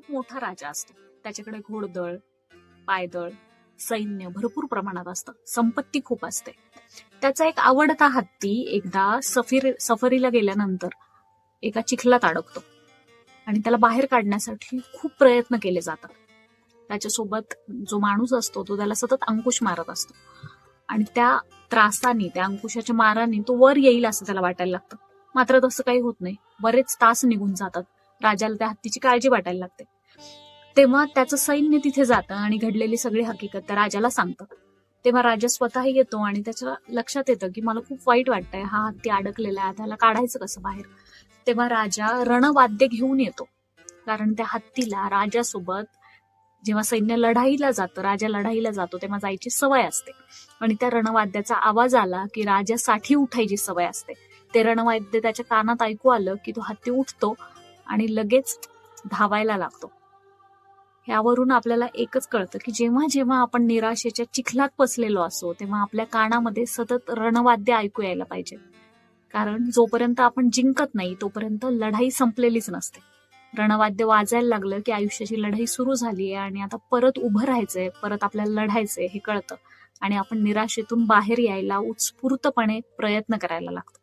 खूप मोठा राजा असतो. त्याच्याकडे घोडदळ पायदळ सैन्य भरपूर प्रमाणात असतं. संपत्ती खूप असते. त्याचा एक आवडता हत्ती एकदा सफीर सफरीला गेल्यानंतर एका चिखलात अडकतो. आणि त्याला बाहेर काढण्यासाठी खूप प्रयत्न केले जातात. त्याच्यासोबत जो माणूस असतो तो त्याला सतत अंकुश मारत असतो. आणि त्या त्रासाने त्या अंकुशाच्या माराने तो वर येईल असं त्याला वाटायला लागतं. मात्र तसं काही होत नाही. बरेच तास निघून जातात. राजाला त्या हत्तीची काळजी वाटायला लागते. तेव्हा त्याचं सैन्य तिथे जातं आणि घडलेली सगळी हकीकत त्या राजाला सांगतं. तेव्हा राजा स्वतः येतो आणि त्याच्या लक्षात येतं की मला खूप वाईट वाटतंय हा हत्ती अडकलेला आहे त्याला काढायचं कसं बाहेर? तेव्हा राजा रणवाद्य घेऊन येतो. कारण त्या हत्तीला राजासोबत जेव्हा सैन्य लढाईला जातं राजा लढाईला जातो तेव्हा जायची सवय असते. आणि त्या रणवाद्याचा आवाज आला की राजासाठी उठायची सवय असते. ते रणवाद्य त्याच्या कानात ऐकू आलं की तो हत्ती उठतो आणि लगेच धावायला लागतो. यावरून आपल्याला एकच कळतं की जेव्हा जेव्हा आपण निराशेच्या चिखलात पसलेलो असो तेव्हा आपल्या कानामध्ये सतत रणवाद्य ऐकू यायला पाहिजे. कारण जोपर्यंत आपण जिंकत नाही तोपर्यंत लढाई संपलेलीच नसते. रणवाद्य वाजायला लागलं की आयुष्याची लढाई सुरू झाली आहे आणि आता परत उभं राहायचंय परत आपल्याला लढायचंय हे कळतं. आणि आपण निराशेतून बाहेर यायला उत्स्फूर्तपणे प्रयत्न करायला लागतो.